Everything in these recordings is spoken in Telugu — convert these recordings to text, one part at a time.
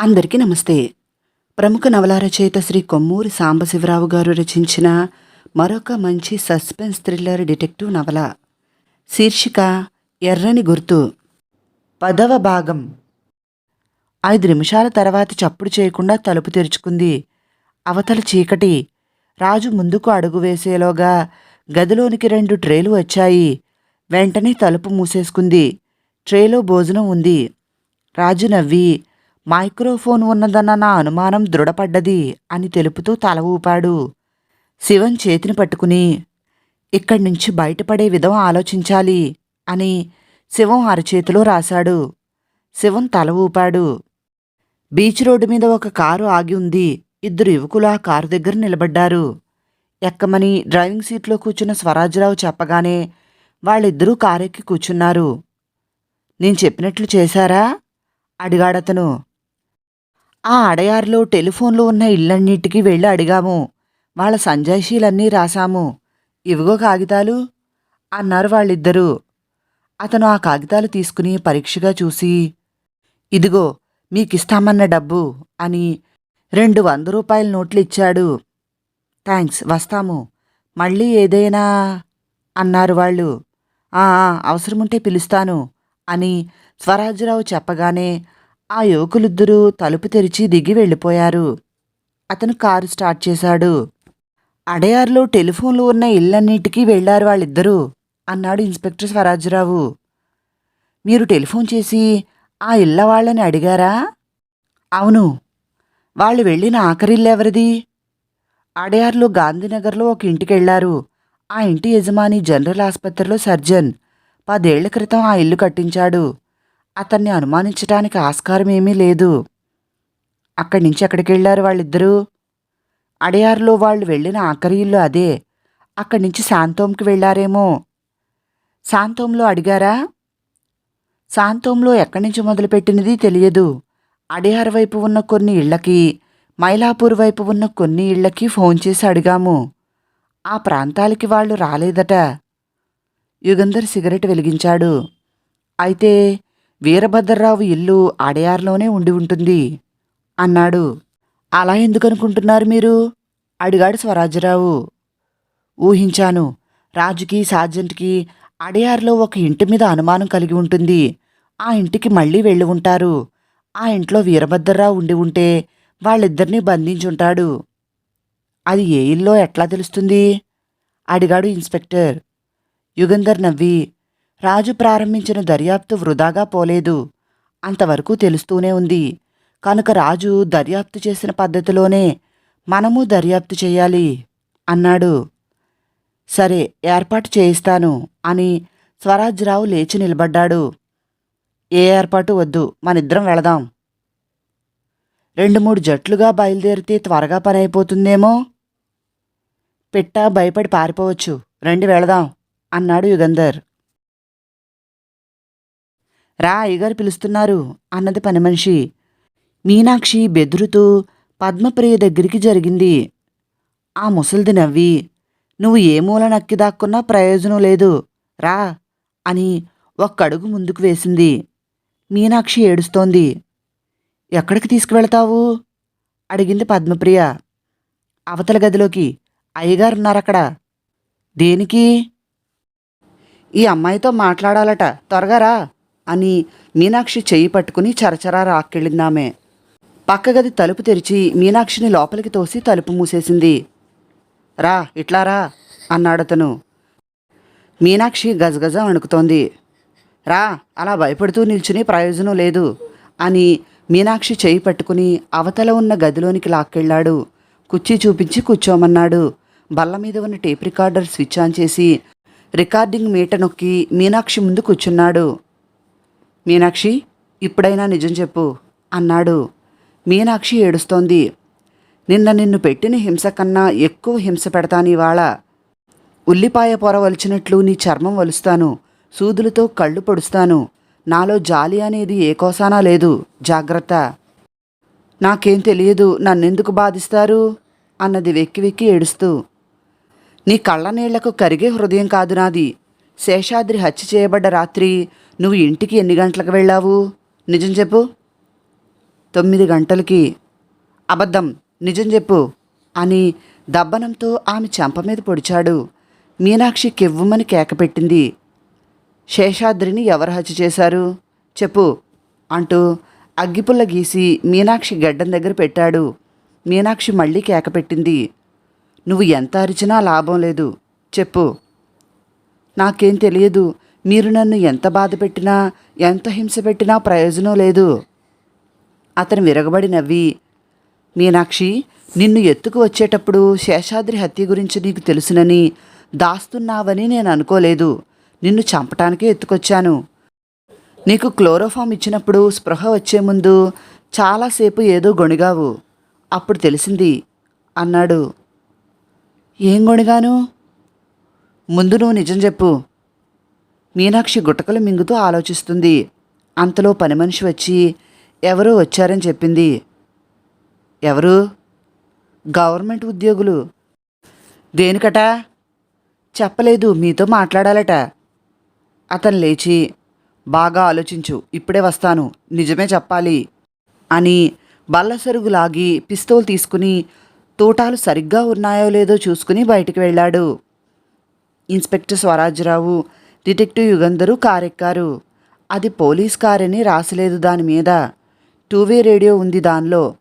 అందరికీ నమస్తే. ప్రముఖ నవల రచయిత శ్రీ కొమ్మూరి సాంబశివరావు గారు రచించిన మరొక మంచి సస్పెన్స్ థ్రిల్లర్ డిటెక్టివ్ నవల. శీర్షిక ఎర్రని గుర్తు. పదవ భాగం. ఐదు నిమిషాల తర్వాత చప్పుడు చేయకుండా తలుపు తెరుచుకుంది. అవతల చీకటి. రాజు ముందుకు అడుగు వేసేలోగా గదిలోనికి రెండు ట్రేలు వచ్చాయి. వెంటనే తలుపు మూసేసుకుంది. ట్రేలో భోజనం ఉంది. రాజు నవ్వి మైక్రోఫోన్ ఉన్నదన్న నా అనుమానం దృఢపడ్డది అని తెలుపుతూ తల ఊపాడు. శివన్ చేతిని పట్టుకుని ఇక్కడి నుంచి బయటపడే విధం ఆలోచించాలి అని శివం అరచేతిలో రాశాడు. శివం తల ఊపాడు. బీచ్ రోడ్డు మీద ఒక కారు ఆగి ఉంది. ఇద్దరు యువకులు ఆ కారు దగ్గర నిలబడ్డారు. ఎక్కమని డ్రైవింగ్ సీట్లో కూర్చున్న స్వరాజ్రావు చెప్పగానే వాళ్ళిద్దరూ కారెక్కి కూర్చున్నారు. నేను చెప్పినట్లు చేశారా? అడిగాడతను. ఆ అడయార్లో టెలిఫోన్లు ఉన్న ఇళ్ళన్నిటికీ వెళ్ళి అడిగాము. వాళ్ళ సంజాయిషీలన్నీ రాశాము. ఇవిగో కాగితాలు అన్నారు వాళ్ళిద్దరూ. అతను ఆ కాగితాలు తీసుకుని పరీక్షగా చూసి ఇదిగో మీకిస్తామన్న డబ్బు అని రెండు వంద రూపాయల నోట్లు ఇచ్చాడు. థ్యాంక్స్ వస్తాము. మళ్ళీ ఏదైనా అన్నారు వాళ్ళు. అవసరముంటే పిలుస్తాను అని స్వరాజ్యరావు చెప్పగానే ఆ యువకులిద్దరూ తలుపు తెరిచి దిగి వెళ్ళిపోయారు. అతను కారు స్టార్ట్ చేశాడు. అడయార్లో టెలిఫోన్లు ఉన్న ఇళ్ళన్నిటికీ వెళ్ళారు వాళ్ళిద్దరూ అన్నాడు ఇన్స్పెక్టర్ స్వరాజ్యరావు మీరు టెలిఫోన్ చేసి ఆ ఇళ్ళ వాళ్ళని అడిగారా? అవును. వాళ్ళు వెళ్ళిన ఆఖరిల్లెవరిది అడయార్లో గాంధీనగర్లో ఒక ఇంటికి వెళ్ళారు ఆ ఇంటి యజమాని జనరల్ ఆసుపత్రిలో సర్జన్. పదేళ్ళ క్రితం ఆ ఇల్లు కట్టించాడు. అతన్ని అనుమానించటానికి ఆస్కారం ఏమీ లేదు. అక్కడి నుంచి ఎక్కడికి వెళ్ళారు వాళ్ళిద్దరూ? అడయారులో వాళ్ళు వెళ్ళిన ఆఖరి ఇల్లు అదే. అక్కడి నుంచి శాంతోంకి వెళ్ళారేమో? శాంతోంలో అడిగారా? శాంతోంలో ఎక్కడి నుంచి మొదలుపెట్టినది తెలియదు. అడయార్ వైపు ఉన్న కొన్ని ఇళ్ళకి మైలాపూర్ వైపు ఉన్న కొన్ని ఇళ్ళకి ఫోన్ చేసి అడిగాము. ఆ ప్రాంతాలకి వాళ్ళు రాలేదట. యుగంధర్ సిగరెట్ వెలిగించాడు. అయితే వీరభద్రరావు ఇల్లు అడయార్లోనే ఉండి ఉంటుంది. అన్నాడు. అలా ఎందుకనుకుంటున్నారు మీరు? అడిగాడు స్వరాజ్యరావు. ఊహించాను. రాజుకి సార్జెంట్కి అడయార్లో ఒక ఇంటి మీద అనుమానం కలిగి ఉంటుంది. ఆ ఇంటికి మళ్ళీ వెళ్ళి ఉంటారు. ఆ ఇంట్లో వీరభద్రరావు ఉండి ఉంటే వాళ్ళిద్దరినీ బంధించుంటాడు. అది ఏ ఇల్లో ఎట్లా తెలుస్తుంది? అడిగాడు ఇన్స్పెక్టర్. యుగంధర్ నవ్వి రాజు ప్రారంభించిన దర్యాప్తు వృధాగా పోలేదు. అంతవరకు తెలుస్తూనే ఉంది. కనుక రాజు దర్యాప్తు చేసిన పద్ధతిలోనే మనము దర్యాప్తు చేయాలి అన్నాడు. సరే ఏర్పాటు చేయిస్తాను అని స్వరాజ్రావు లేచి నిలబడ్డాడు. ఏ ఏర్పాటు వద్దు మనిద్దరం వెళదాం. రెండు మూడు జట్లుగా బయలుదేరితే త్వరగా పని అయిపోతుందేమో? పిట్ట భయపడి పారిపోవచ్చు. రండి వెళదాం అన్నాడు యుగంధర్. రా అయ్యగారు పిలుస్తున్నారు అన్నది పని మనిషి. మీనాక్షి బెదురుతూ పద్మప్రియ దగ్గరికి జరిగింది. ఆ ముసలిది నవ్వి నువ్వు ఏ మూల నక్కి దాక్కున్నా ప్రయోజనం లేదు. రా అని ఒక్కడుగు ముందుకు వేసింది. మీనాక్షి ఏడుస్తోంది ఎక్కడికి తీసుకువెళతావు? అడిగింది పద్మప్రియ. అవతల గదిలోకి అయ్యగారున్నారక్కడ దేనికి? ఈ అమ్మాయితో మాట్లాడాలట. త్వరగా రా. అని మీనాక్షి చెయ్యి పట్టుకుని చరచరా రాక్కెళ్ళిందామె. పక్క గది తలుపు తెరిచి మీనాక్షిని లోపలికి తోసి తలుపు మూసేసింది. రా ఇట్లా రా అన్నాడతను. మీనాక్షి గజగజ వణుకుతోంది. రా అలా భయపడుతూ నిల్చుని ప్రయోజనం లేదు అని మీనాక్షి చేయి పట్టుకుని అవతల ఉన్న గదిలోనికి లాక్కెళ్ళాడు. కుర్చీ చూపించి కూర్చోమన్నాడు. బల్ల మీద ఉన్న టేప్ రికార్డర్ స్విచ్ ఆన్ చేసి రికార్డింగ్ మీట నొక్కి మీనాక్షి ముందు కూర్చున్నాడు. మీనాక్షి ఇప్పుడైనా నిజం చెప్పు అన్నాడు. మీనాక్షి ఏడుస్తోంది. నిన్న నిన్ను పెట్టిన హింస కన్నా ఎక్కువ హింస పెడతాను ఇవాళ. ఉల్లిపాయ పొర వలిచినట్లు నీ చర్మం వలుస్తాను. సూదులతో కళ్ళు పొడుస్తాను. నాలో జాలి అనేది ఏ కోసానా లేదు. జాగ్రత్త. నాకేం తెలియదు నన్నెందుకు బాధిస్తారు? అన్నది వెక్కి వెక్కి ఏడుస్తూ. నీ కళ్ళ నీళ్ళకు కరిగే హృదయం కాదు నాది. శేషాద్రి హత్య చేయబడ్డ రాత్రి నువ్వు ఇంటికి ఎన్ని గంటలకు వెళ్ళావు? నిజం చెప్పు. తొమ్మిది గంటలకి. అబద్ధం. నిజం చెప్పు. అని దబ్బనంతో ఆమె చెంప మీద పొడిచాడు. మీనాక్షి కెవ్వుమని కేకపెట్టింది శేషాద్రిని ఎవరు హత్య చేశారు? చెప్పు అంటూ అగ్గిపుల్ల గీసి మీనాక్షి గడ్డం దగ్గర పెట్టాడు. మీనాక్షి మళ్ళీ కేకపెట్టింది నువ్వు ఎంత అరిచినా లాభం లేదు. చెప్పు. నాకేం తెలియదు. మీరు నన్ను ఎంత బాధ పెట్టినా ఎంత హింస పెట్టినా ప్రయోజనం లేదు. అతను విరగబడి నవ్వి మీనాక్షి నిన్ను ఎత్తుకు వచ్చేటప్పుడు శేషాద్రి హత్య గురించి నీకు తెలుసునని దాస్తున్నావని నేను అనుకోలేదు. నిన్ను చంపటానికే ఎత్తుకొచ్చాను. నీకు క్లోరోఫామ్ ఇచ్చినప్పుడు స్పృహ వచ్చే ముందు చాలాసేపు ఏదో గొణిగావు. అప్పుడు తెలిసింది అన్నాడు. ఏం గొణిగాను? ముందు నువ్వు నిజం చెప్పు. మీనాక్షి గుటకలు మింగుతూ ఆలోచిస్తుంది. అంతలో పని మనిషి వచ్చి ఎవరో వచ్చారని చెప్పింది. ఎవరు? గవర్నమెంట్ ఉద్యోగులు. దేనికట? చెప్పలేదు మీతో మాట్లాడాలట. అతను లేచి బాగా ఆలోచించు ఇప్పుడే వస్తాను నిజమే చెప్పాలి అని బల్ల సరుగు లాగి పిస్తోల్ తీసుకుని తూటాలు సరిగ్గా ఉన్నాయో లేదో చూసుకుని బయటికి వెళ్ళాడు. ఇన్స్పెక్టర్ స్వరాజ్రావు డిటెక్టివ్ యుగంధరు కారెక్కారు. అది పోలీస్ కారని రాసలేదు దాని మీద. టూవే రేడియో ఉంది దానిలో.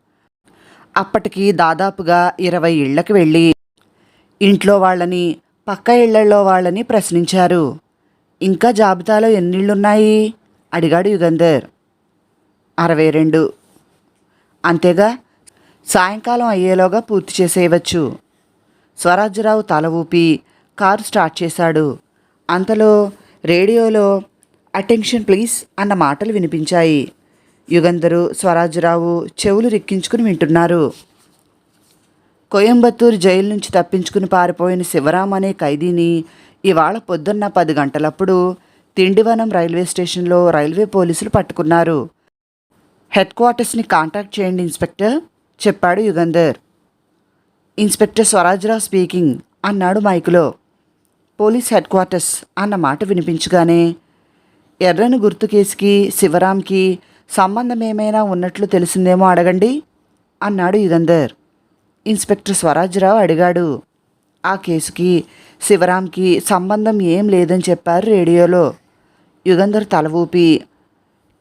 అప్పటికి దాదాపుగా ఇరవై ఇళ్ళకు వెళ్ళి ఇంట్లో వాళ్ళని పక్క ఇళ్ళలో వాళ్ళని ప్రశ్నించారు. ఇంకా జాబితాలో ఎన్నిళ్ళున్నాయి అడిగాడు యుగంధర్. అరవై రెండు. అంతేగా? సాయంకాలం అయ్యేలోగా పూర్తి చేసేయవచ్చు. స్వరాజ్యరావు తల ఊపి కారు స్టార్ట్ చేశాడు. అంతలో రేడియోలో అటెన్షన్ ప్లీజ్ అన్న మాటలు వినిపించాయి. యుగంధరు స్వరాజ్రావు చెవులు రిక్కించుకుని వింటున్నారు. కోయంబత్తూరు జైలు నుంచి తప్పించుకుని పారిపోయిన శివరాం అనే ఖైదీని ఇవాళ పొద్దున్న పది గంటలప్పుడు తిండివనం రైల్వే స్టేషన్లో రైల్వే పోలీసులు పట్టుకున్నారు. హెడ్ క్వార్టర్స్ని కాంటాక్ట్ చేయండి ఇన్స్పెక్టర్ చెప్పాడు యుగంధర్. ఇన్స్పెక్టర్ స్వరాజ్రావు స్పీకింగ్ అన్నాడు మైకులో. పోలీస్ హెడ్ క్వార్టర్స్ అన్న మాట వినిపించగానే ఎర్రని గుర్తు కేసుకి శివరాంకి సంబంధం ఏమైనా ఉన్నట్లు తెలిసిందేమో అడగండి అన్నాడు యుగంధర్. ఇన్స్పెక్టర్ స్వరాజ్రావు అడిగాడు. ఆ కేసుకి శివరాంకి సంబంధం ఏం లేదని చెప్పారు రేడియోలో. యుగంధర్ తల ఊపి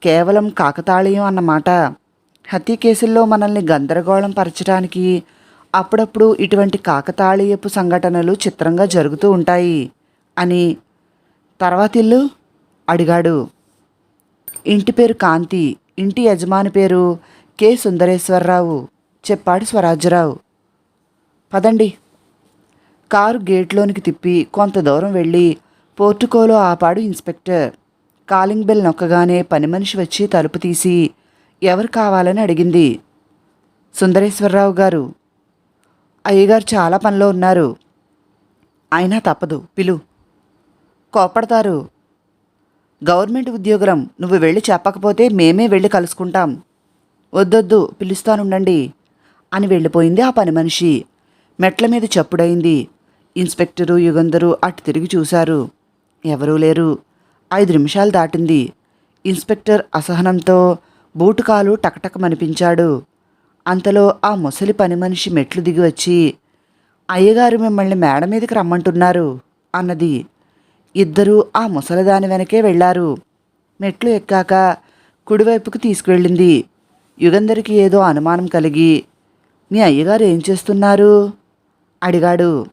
కేవలం కాకతాళీయం అన్నమాట హత్య కేసుల్లో మనల్ని గందరగోళం పరచడానికి అప్పుడప్పుడు ఇటువంటి కాకతాళీయపు సంఘటనలు చిత్రంగా జరుగుతూ ఉంటాయి అని తర్వాత ఇల్లు అడిగాడు. ఇంటి పేరు కాంతి ఇంటి యజమాని పేరు కె. సుందరేశ్వరరావు చెప్పాడు స్వరాజ్యరావు. పదండి. కారు గేట్లోనికి తిప్పి కొంత దూరం వెళ్ళి పోర్టుకోలో ఆపాడు ఇన్స్పెక్టర్. కాలింగ్ బెల్ నొక్కగానే పని మనిషి వచ్చి తలుపు తీసి ఎవరు కావాలని అడిగింది. సుందరేశ్వరరావు గారు అయ్యగారు చాలా పనిలో ఉన్నారు. అయినా తప్పదు. పిలు. కోపడతారు గవర్నమెంట్ ఉద్యోగులం నువ్వు వెళ్ళి చెప్పకపోతే మేమే వెళ్ళి కలుసుకుంటాం. వద్దొద్దు పిలుస్తానుండండి అని వెళ్ళిపోయింది ఆ పని మనిషి. మెట్ల మీద చప్పుడైంది. ఇన్స్పెక్టరు యుగంధరు అటు తిరిగి చూశారు. ఎవరూ లేరు. ఐదు నిమిషాలు దాటింది. ఇన్స్పెక్టర్ అసహనంతో బూటుకాలు టకటకమనిపించాడు. అంతలో ఆ ముసలి పని మనిషి మెట్లు దిగి వచ్చి అయ్యగారు మిమ్మల్ని మేడ మీదకి రమ్మంటున్నారు అన్నది. ఇద్దరూ ఆ ముసలిదాని వెనకే వెళ్ళారు. మెట్లు ఎక్కాక కుడివైపుకు తీసుకువెళ్ళింది. యుగంధరికి ఏదో అనుమానం కలిగి మీ అయ్యగారు ఏం చేస్తున్నారు? అడిగాడు.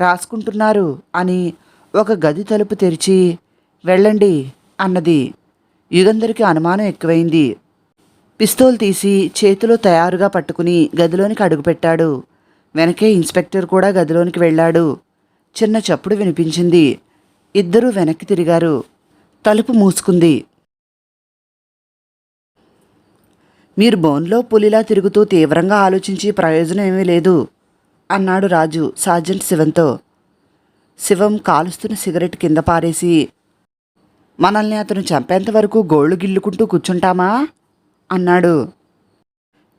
రాసుకుంటున్నారు అని ఒక గది తలుపు తెరిచి వెళ్ళండి అన్నది. యుగంధరికి అనుమానం ఎక్కువైంది. పిస్తోల్ తీసి చేతిలో తయారుగా పట్టుకుని గదిలోనికి అడుగుపెట్టాడు. వెనకే ఇన్స్పెక్టర్ కూడా గదిలోనికి వెళ్ళాడు. చిన్న చప్పుడు వినిపించింది. ఇద్దరూ వెనక్కి తిరిగారు. తలుపు మూసుకుంది. మీరు బోన్లో పులిలా తిరుగుతూ తీవ్రంగా ఆలోచించి ప్రయోజనం ఏమీ లేదు అన్నాడు రాజు సార్జెంట్ శివంతో. శివం కాలుస్తున్న సిగరెట్ కింద పారేసి మనల్ని అతను చంపేంత వరకు గోళ్ళు గిల్లుకుంటూ కూర్చుంటామా? అన్నాడు.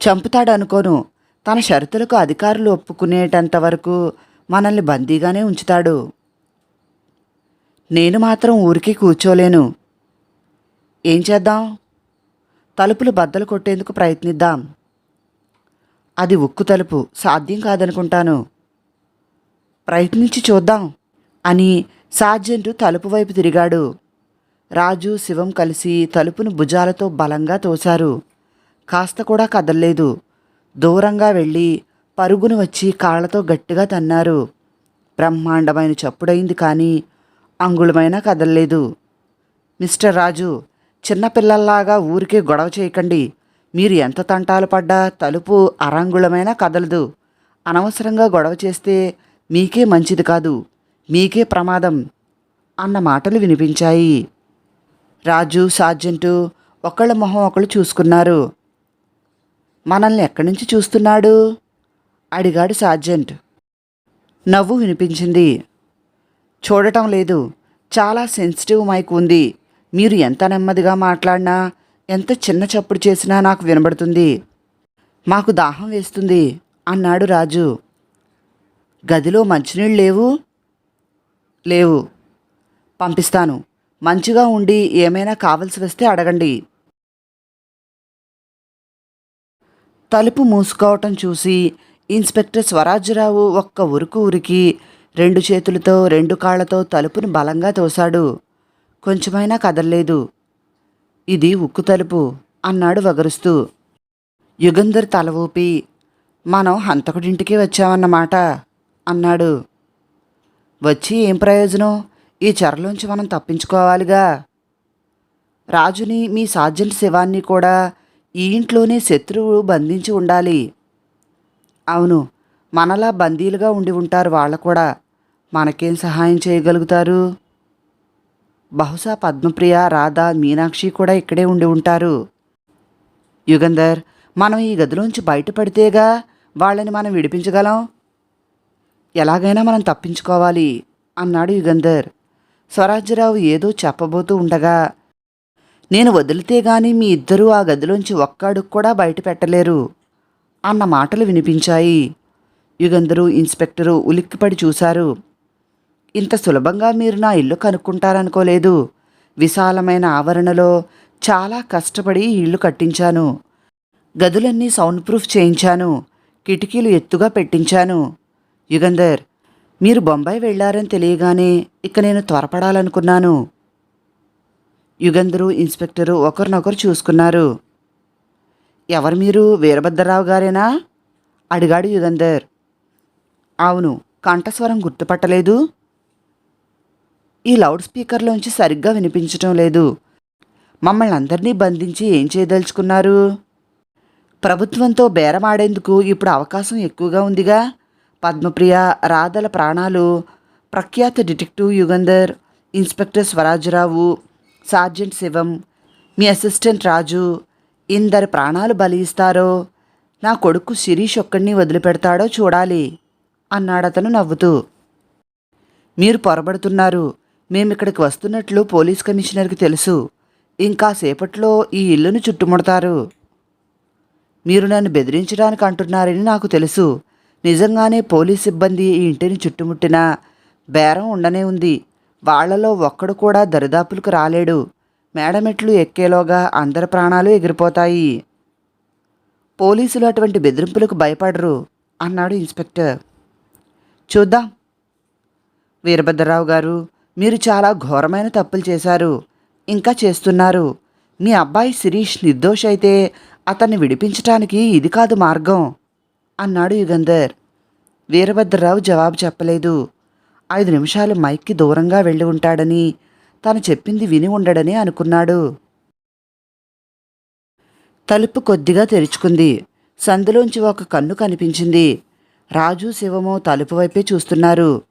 చంపుతాడు అనుకోను తన షరతులకు అధికారులు ఒప్పుకునేటంత వరకు మనల్ని బందీగానే ఉంచుతాడు. నేను మాత్రం ఊరికే కూర్చోలేను. ఏం చేద్దాం? తలుపులు బద్దలు కొట్టేందుకు ప్రయత్నిద్దాం. అది ఉక్కు తలుపు. సాధ్యం కాదనుకుంటాను. ప్రయత్నించి చూద్దాం అని సార్జెంటు తలుపు వైపు తిరిగాడు. రాజు శివం కలిసి తలుపును భుజాలతో బలంగా తోశారు. కాస్త కూడా కదల్లేదు. దూరంగా వెళ్ళి పరుగును వచ్చి కాళ్ళతో గట్టిగా తన్నారు. బ్రహ్మాండమైన చప్పుడైంది కానీ అంగుళమైనా కదల్లేదు. మిస్టర్ రాజు చిన్నపిల్లల్లాగా ఊరికే గొడవ చేయకండి. మీరు ఎంత తంటాలు పడ్డా తలుపు అరంగుళమైనా కదలదు. అనవసరంగా గొడవ చేస్తే మీకే మంచిది కాదు. మీకే ప్రమాదం అన్న మాటలు వినిపించాయి. రాజు సార్జెంటు ఒకళ్ళ మొహం ఒకళ్ళు చూసుకున్నారు. మనల్ని ఎక్కడి నుంచి చూస్తున్నాడు? అడిగాడు సార్జెంట్. నవ్వు వినిపించింది. చూడటం లేదు. చాలా సెన్సిటివ్ మైక్ ఉంది. మీరు ఎంత నెమ్మదిగా మాట్లాడినా ఎంత చిన్న చప్పుడు చేసినా నాకు వినబడుతుంది. మాకు దాహం వేస్తుంది అన్నాడు రాజు. గదిలో మంచినీళ్ళు లేవు? లేవు. పంపిస్తాను. మంచిగా ఉండి ఏమైనా కావలసి వస్తే అడగండి. తలుపు మూసుకోవటం చూసి ఇన్స్పెక్టర్ స్వరాజ్యరావు ఒక్క ఉరుకు ఉరికి రెండు చేతులతో రెండు కాళ్ళతో తలుపును బలంగా తోశాడు. కొంచెమైనా కదల్లేదు. ఇది ఉక్కు తలుపు అన్నాడు వగరుస్తూ. యుగంధర్ తల ఊపి మనం హంతకుడింటికి వచ్చామన్నమాట అన్నాడు. వచ్చి ఏం ప్రయోజనం? ఈ చెరలోంచి మనం తప్పించుకోవాలిగా. రాజుని మీ సార్జెంట్ శివాన్ని కూడా ఈ ఇంట్లోనే శత్రువు బంధించి ఉండాలి. అవును మనలా బందీలుగా ఉండి ఉంటారు వాళ్ళు కూడా. మనకేం సహాయం చేయగలుగుతారు? బహుశా పద్మప్రియ రాధ మీనాక్షి కూడా ఇక్కడే ఉండి ఉంటారు. యుగంధర్ మనం ఈ గదిలోంచి బయటపడితేగా వాళ్ళని మనం విడిపించగలం? ఎలాగైనా మనం తప్పించుకోవాలి అన్నాడు యుగంధర్. స్వరాజ్యరావు ఏదో చెప్పబోతూ ఉండగా నేను వదిలితే గాని మీ ఇద్దరూ ఆ గదిలోంచి ఒక్కడుగు కూడా బయట పెట్టలేరు అన్న మాటలు వినిపించాయి. యుగంధరు ఇన్స్పెక్టరు ఉలిక్కిపడి చూశారు. ఇంత సులభంగా మీరు నా ఇల్లు కనుక్కుంటారనుకోలేదు. విశాలమైన ఆవరణలో చాలా కష్టపడి ఇల్లు కట్టించాను. గదులన్నీ సౌండ్ ప్రూఫ్ చేయించాను. కిటికీలు ఎత్తుగా పెట్టించాను. యుగంధర్ మీరు బొంబాయి వెళ్ళారని తెలియగానే ఇక నేను త్వరపడాలనుకున్నాను. యుగంధరు ఇన్స్పెక్టరు ఒకరినొకరు చూసుకున్నారు. ఎవరు మీరు? వీరభద్రరావు గారేనా? అడిగాడు యుగంధర్. అవును కంఠస్వరం గుర్తుపట్టలేదు. ఈ లౌడ్ స్పీకర్లోంచి సరిగ్గా వినిపించటం లేదు. మమ్మల్ని అందరినీ బంధించి ఏం చేయదలుచుకున్నారు? ప్రభుత్వంతో బేరమాడేందుకు ఇప్పుడు అవకాశం ఎక్కువగా ఉందిగా? పద్మప్రియ రాధల ప్రాణాలు ప్రఖ్యాత detective Yugandhar inspector Swarajarao sergeant Shivam మీ అసిస్టెంట్ రాజు ఇందరి ప్రాణాలు బలి ఇస్తారో నా కొడుకు శిరీష్ ఒక్కడిని వదిలిపెడతాడో చూడాలి అన్నాడతను నవ్వుతూ. మీరు పొరబడుతున్నారు మేమిక్కడికి వస్తున్నట్లు పోలీస్ కమిషనర్కి తెలుసు ఇంకా సేపట్లో ఈ ఇల్లును చుట్టుముడతారు. మీరు నన్ను బెదిరించడానికి అంటున్నారని నాకు తెలుసు నిజంగానే పోలీస్ సిబ్బంది ఈ ఇంటిని చుట్టుముట్టినా బేరం ఉండనే ఉంది. వాళ్ళలో ఒక్కడు కూడా దరిదాపులకు రాలేడు. మేడమెట్లు ఎక్కేలోగా అందరి ప్రాణాలు ఎగిరిపోతాయి. పోలీసులు అటువంటి బెదిరింపులకు భయపడరు అన్నాడు ఇన్స్పెక్టర్. చూద్దాం. వీరభద్రరావు గారు మీరు చాలా ఘోరమైన తప్పులు చేశారు. ఇంకా చేస్తున్నారు. మీ అబ్బాయి శిరీష్ నిర్దోష్ అయితే అతన్ని విడిపించటానికి ఇది కాదు మార్గం. అన్నాడు యుగంధర్. వీరభద్రరావు జవాబు చెప్పలేదు. ఐదు నిమిషాలు మైక్కి దూరంగా వెళ్ళి ఉంటాడని తను చెప్పింది విని ఉండడని అనుకున్నాడు. తలుపు కొద్దిగా తెరుచుకుంది. సందులోంచి ఒక కన్ను కనిపించింది. రాజు శివము తలుపు వైపే చూస్తున్నారు.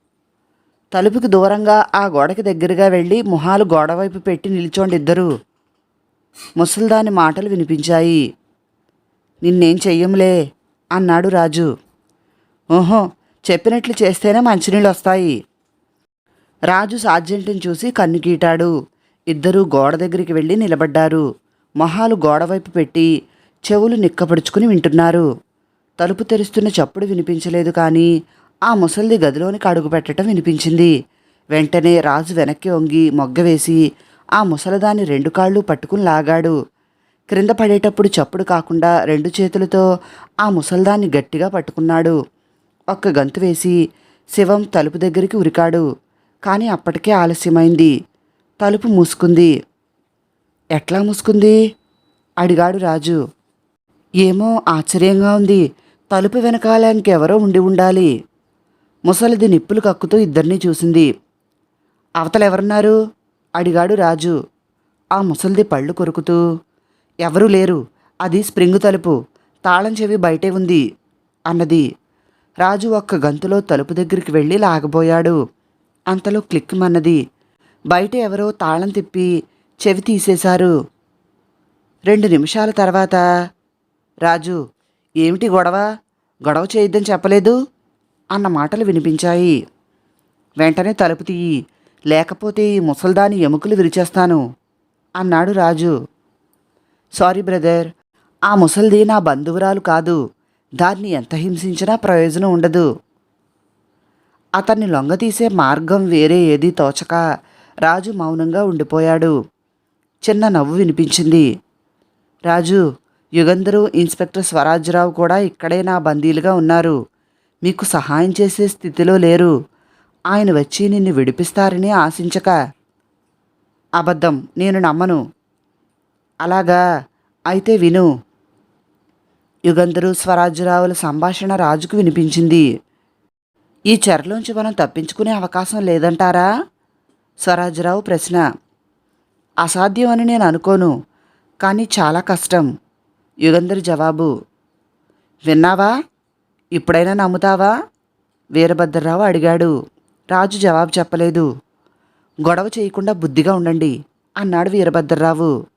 తలుపుకి దూరంగా ఆ గోడకి దగ్గరగా వెళ్ళి మొహాలు గోడవైపు పెట్టి నిల్చోండిద్దరు. ముసల్దాని మాటలు వినిపించాయి. నిన్నేం చెయ్యంలే? అన్నాడు రాజు. ఓహో చెప్పినట్లు చేస్తేనే మంచినీళ్ళు వస్తాయి రాజు సార్జెంట్ని చూసి కన్ను గీటాడు ఇద్దరూ గోడ దగ్గరికి వెళ్ళి నిలబడ్డారు. మొహాలు గోడవైపు పెట్టి చెవులు నిక్కపడుచుకుని వింటున్నారు. తలుపు తెరుస్తున్న చప్పుడు వినిపించలేదు కానీ ఆ ముసల్ది గదిలోనికి అడుగు పెట్టడం వినిపించింది. వెంటనే రాజు వెనక్కి వంగి మొగ్గ వేసి ఆ ముసలదాన్ని రెండు కాళ్ళు పట్టుకుని లాగాడు. క్రింద పడేటప్పుడు చప్పుడు కాకుండా రెండు చేతులతో ఆ ముసల్దాన్ని గట్టిగా పట్టుకున్నాడు. ఒక్క గంతు వేసి శివం తలుపు దగ్గరికి ఉరికాడు. కానీ అప్పటికే ఆలస్యమైంది. తలుపు మూసుకుంది. ఎట్లా మూసుకుంది? అడిగాడు రాజు. ఏమో ఆశ్చర్యంగా ఉంది. తలుపు వెనకాల ఇంకెవరో ఉండి ఉండాలి. ముసలిది నిప్పులు కక్కుతూ ఇద్దరినీ చూసింది. అవతలెవరున్నారు? అడిగాడు రాజు. ఆ ముసలిది పళ్ళు కొరుకుతూ ఎవరూ లేరు. అది స్ప్రింగు తలుపు. తాళం చెవి బయటే ఉంది అన్నది. రాజు ఒక్క గంతులో తలుపు దగ్గరికి వెళ్ళి లాగబోయాడు. అంతలో క్లిక్కుమన్నది బయట ఎవరో తాళం తిప్పి చెవి తీసేశారు. రెండు నిమిషాల తర్వాత రాజు ఏమిటి గొడవ? గొడవ చేయొద్దని చెప్పలేదు? అన్న మాటలు వినిపించాయి. వెంటనే తలుపు తీయి. లేకపోతే ఈ ముసల్దాని ఎముకలు విరిచేస్తాను అన్నాడు రాజు. Sorry brother. ఆ ముసల్ది నా బంధువురాలు కాదు. దాన్ని ఎంత హింసించినా ప్రయోజనం ఉండదు. అతన్ని లొంగతీసే మార్గం వేరే ఏదీ తోచక రాజు మౌనంగా ఉండిపోయాడు. చిన్న నవ్వు వినిపించింది. రాజు యుగంధరు ఇన్స్పెక్టర్ స్వరాజ్యరావు కూడా ఇక్కడే నా బందీలుగా ఉన్నారు. మీకు సహాయం చేసే స్థితిలో లేరు. ఆయన వచ్చి నిన్ను విడిపిస్తారని ఆశించక. అబద్ధం నేను నమ్మను. అలాగా. అయితే విను. యుగంధరు స్వరాజ్యరావుల సంభాషణ రాజుకు వినిపించింది. ఈ చెరలోంచి మనం తప్పించుకునే అవకాశం లేదంటారా? స్వరాజ్యరావు ప్రశ్న. అసాధ్యం అని నేను అనుకోను కానీ చాలా కష్టం. యుగంధర్ జవాబు. విన్నావా? ఇప్పుడైనా నమ్ముతావా? వీరభద్రరావు అడిగాడు. రాజు జవాబు చెప్పలేదు. గొడవ చేయకుండా బుద్ధిగా ఉండండి అన్నాడు వీరభద్రరావు.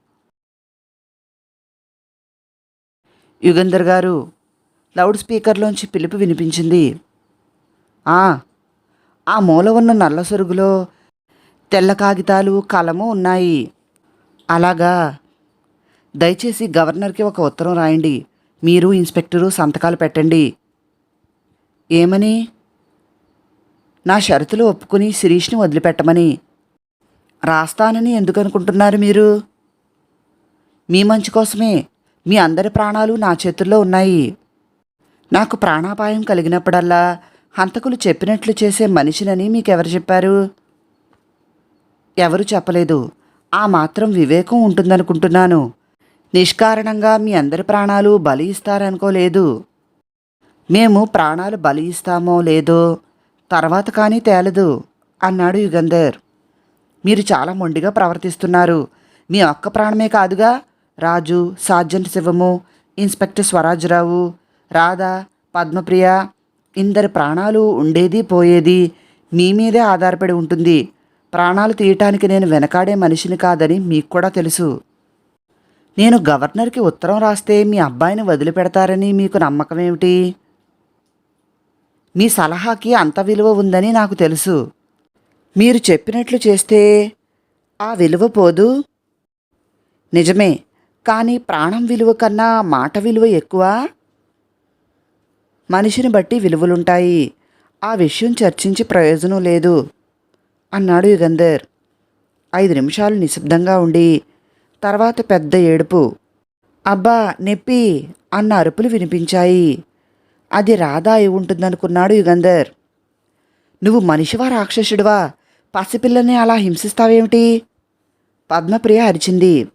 యుగంధర్ గారు లౌడ్ స్పీకర్లోంచి పిలుపు వినిపించింది. ఆ ఆ మూల ఉన్న నల్ల సొరుగులో తెల్ల కాగితాలు కలము ఉన్నాయి. అలాగా. దయచేసి గవర్నర్కి ఒక ఉత్తరం రాయండి. మీరు ఇన్స్పెక్టరు సంతకాలు పెట్టండి. ఏమని? నా షరతులు ఒప్పుకుని శిరీష్ని వదిలిపెట్టమని. రాస్తానని ఎందుకు అనుకుంటున్నారు మీరు? మీ మంచి కోసమే. మీ అందరి ప్రాణాలు నా చేతుల్లో ఉన్నాయి. నాకు ప్రాణాపాయం కలిగినప్పుడల్లా హంతకులు చెప్పినట్లు చేసే మనిషినని మీకెవరు చెప్పారు? ఎవరు చెప్పలేదు. ఆ మాత్రం వివేకం ఉంటుందనుకుంటున్నాను. నిష్కారణంగా మీ అందరి ప్రాణాలు బలి ఇస్తారనుకోలేదు. మేము ప్రాణాలు బలి ఇస్తామో లేదో తర్వాత కానీ తేలదు అన్నాడు యుగంధర్. మీరు చాలా మొండిగా ప్రవర్తిస్తున్నారు. మీ ఒక్క ప్రాణమే కాదుగా రాజు సార్జెంట్ శివము ఇన్స్పెక్టర్ స్వరాజ్రావు రాధ పద్మప్రియ ఇందరి ప్రాణాలు ఉండేది పోయేది మీ మీదే ఆధారపడి ఉంటుంది. ప్రాణాలు తీయటానికి నేను వెనకాడే మనిషిని కాదని మీకు కూడా తెలుసు. నేను గవర్నర్కి ఉత్తరం రాస్తే మీ అబ్బాయిని వదిలిపెడతారని మీకు నమ్మకం ఏమిటి మీ సలహాకి అంత విలువ ఉందని నాకు తెలుసు. మీరు చెప్పినట్లు చేస్తే ఆ విలువ పోదు. నిజమే కానీ ప్రాణం విలువ కన్నా మాట విలువ ఎక్కువ? మనిషిని బట్టి విలువలుంటాయి. ఆ విషయం చర్చించి ప్రయోజనం లేదు. అన్నాడు యుగంధర్. ఐదు నిమిషాలు నిశ్శబ్దంగా ఉండి తర్వాత పెద్ద ఏడుపు. అబ్బా నెప్పి అన్న అరుపులు వినిపించాయి. అది రాధా అయి ఉంటుందనుకున్నాడు యుగంధర్. నువ్వు మనిషివా రాక్షసుడివా? పసిపిల్లని అలా హింసిస్తావేమిటి? పద్మప్రియ అరిచింది.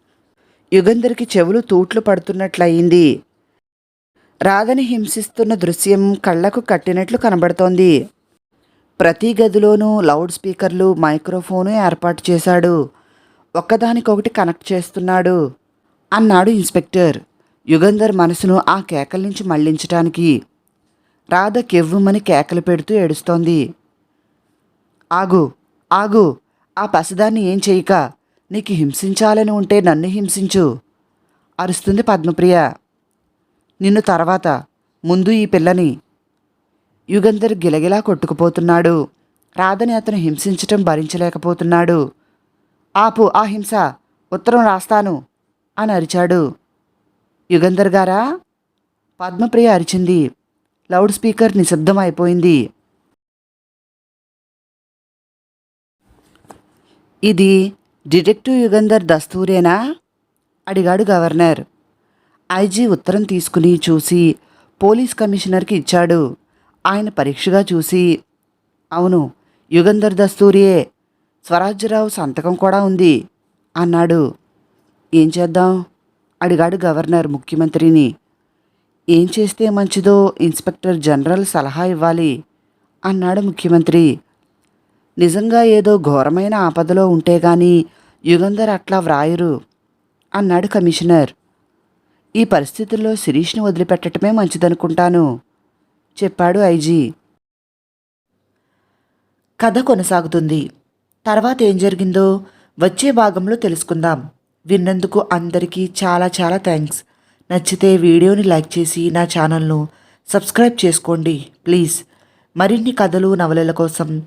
యుగంధర్కి చెవులు తూట్లు పడుతున్నట్లయింది. రాధని హింసిస్తున్న దృశ్యం కళ్ళకు కట్టినట్లు కనబడుతోంది. ప్రతి గదిలోనూ లౌడ్ స్పీకర్లు మైక్రోఫోను ఏర్పాటు చేశాడు. ఒక్కదానికొకటి కనెక్ట్ చేస్తున్నాడు. అన్నాడు ఇన్స్పెక్టర్. యుగంధర్ మనసును ఆ కేకల నుంచి మళ్ళించటానికి. రాధ కెవ్వుమని కేకలు పెడుతూ ఏడుస్తోంది. ఆగు ఆగు ఆ పసిదాన్ని ఏం చేయక నీకు హింసించాలని ఉంటే నన్ను హింసించు అరుస్తుంది పద్మప్రియ. నిన్ను తర్వాత ముందు ఈ పిల్లని యుగంధర్ గిలగిలా కొట్టుకుపోతున్నాడు. రాధని అతను హింసించటం భరించలేకపోతున్నాడు. ఆపు ఆ హింస ఉత్తరం రాస్తాను అని అరిచాడు. యుగంధర్ గారా? పద్మప్రియ అరిచింది. లౌడ్ స్పీకర్ నిశ్శబ్దం అయిపోయింది ఇది డిటెక్టివ్ యుగంధర్ దస్తూరేనా? అడిగాడు గవర్నర్. ఐజీ ఉత్తరం తీసుకుని చూసి పోలీస్ కమిషనర్కి ఇచ్చాడు. ఆయన పరీక్షగా చూసి అవును యుగంధర్ దస్తూరియే. స్వరాజ్యరావు సంతకం కూడా ఉంది అన్నాడు. ఏం చేద్దాం? అడిగాడు గవర్నర్ ముఖ్యమంత్రిని. ఏం చేస్తే మంచిదో ఇన్స్పెక్టర్ జనరల్ సలహా ఇవ్వాలి అన్నాడు ముఖ్యమంత్రి. నిజంగా ఏదో ఘోరమైన ఆపదలో ఉంటే గాని యుగంధర్ అట్లా వ్రాయరు అన్నాడు కమిషనర్. ఈ పరిస్థితుల్లో శిరీష్ని వదిలిపెట్టడమే మంచిదనుకుంటాను చెప్పాడు ఐజీ. కథ కొనసాగుతుంది. తర్వాత ఏం జరిగిందో వచ్చే భాగంలో తెలుసుకుందాం. విన్నందుకు అందరికీ చాలా చాలా థ్యాంక్స్. నచ్చితే వీడియోని లైక్ చేసి నా ఛానల్ను సబ్స్క్రైబ్ చేసుకోండి ప్లీజ్. మరిన్ని కథలు నవలల కోసం